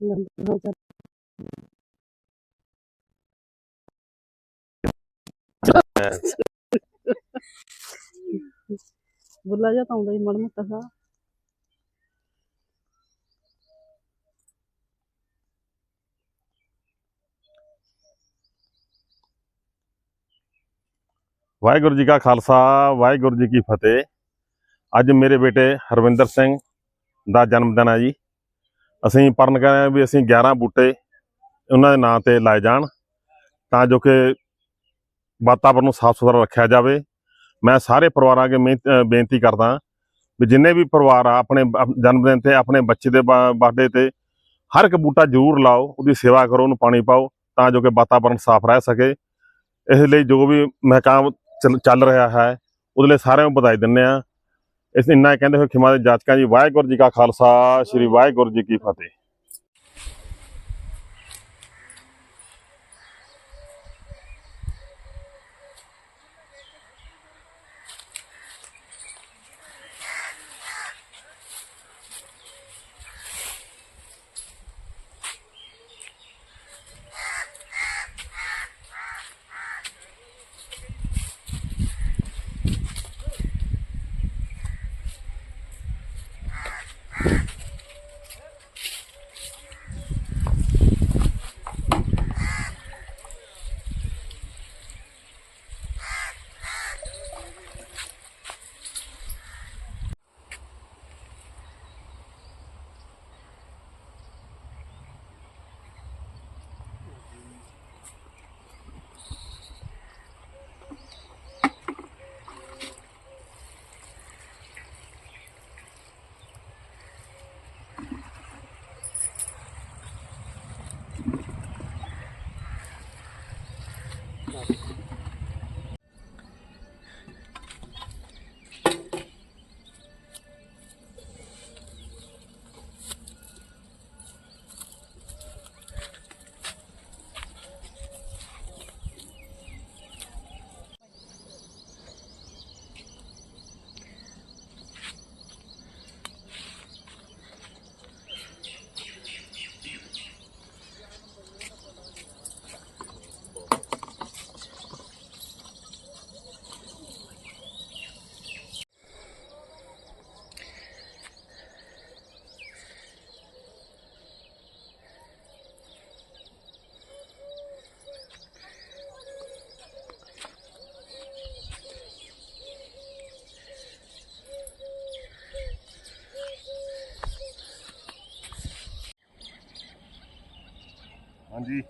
ਲੰਗਰ ਹੋ ਬੁੱਲਾ ਜਾ ਤਾਂ ਆਉਂਦਾ ਹੀ ਮੜ ਮੁੱਤਾ ਸਾ ਵਾਹਿਗੁਰੂ ਜੀ ਕਾ ਖਾਲਸਾ, ਵਾਹਿਗੁਰੂ ਜੀ ਕੀ ਫਤਿਹ। ਅੱਜ ਮੇਰੇ ਬੇਟੇ ਹਰਵਿੰਦਰ ਸਿੰਘ ਦਾ ਜਨਮ ਦਿਨ ਹੈ ਜੀ। ਅਸੀਂ ਪਰਨ ਕਰ ਰਹੇ ਹਾਂ ਵੀ ਅਸੀਂ 11 ਬੂਟੇ ਉਹਨਾਂ ਦੇ ਨਾਂ ਤੇ ਲਾਏ ਜਾਣ, ਤਾਂ ਜੋ ਕਿ ਵਾਤਾਵਰਨ ਨੂੰ ਸਾਫ਼ ਸੁਥਰਾ ਰੱਖਿਆ ਜਾਵੇ। ਮੈਂ ਸਾਰੇ ਪਰਿਵਾਰਾਂ ਅੱਗੇ ਮਿਹਨਤ- ਬੇਨਤੀ ਕਰਦਾ ਵੀ ਜਿੰਨੇ ਵੀ ਪਰਿਵਾਰ ਆ, ਆਪਣੇ ਜਨਮ ਦਿਨ ਤੇ, ਆਪਣੇ ਬੱਚੇ ਦੇ ਬਰਥਡੇ ਤੇ, ਹਰ ਇੱਕ ਬੂਟਾ ਜ਼ਰੂਰ ਲਾਓ, ਉਹਦੀ ਸੇਵਾ ਕਰੋ, ਉਹਨੂੰ ਪਾਣੀ ਪਾਓ, ਤਾਂ ਜੋ ਕਿ ਵਾਤਾਵਰਨ ਸਾਫ਼ ਰਹਿ ਸਕੇ। ਇਸ ਲਈ ਜੋ ਵੀ ਮਹਿਕਾਮ ਚੱਲ- ਰਿਹਾ ਹੈ, ਉਹਦੇ ਲਈ ਸਾਰਿਆਂ ਨੂੰ ਵਧਾਈ ਦਿੰਦੇ ਆ ਇਸ ਇੰਨਾ ਹੀ ਕਹਿੰਦੇ ਹੋਏ ਖਿਮਾ ਦੇ ਜਾਚਕਾਂ ਜੀ, ਵਾਹਿਗੁਰੂ ਜੀ ਕਾ ਖਾਲਸਾ, ਸ੍ਰੀ ਵਾਹਿਗੁਰੂ ਜੀ ਕੀ ਫਤਿਹ। Ja. 黄鸡。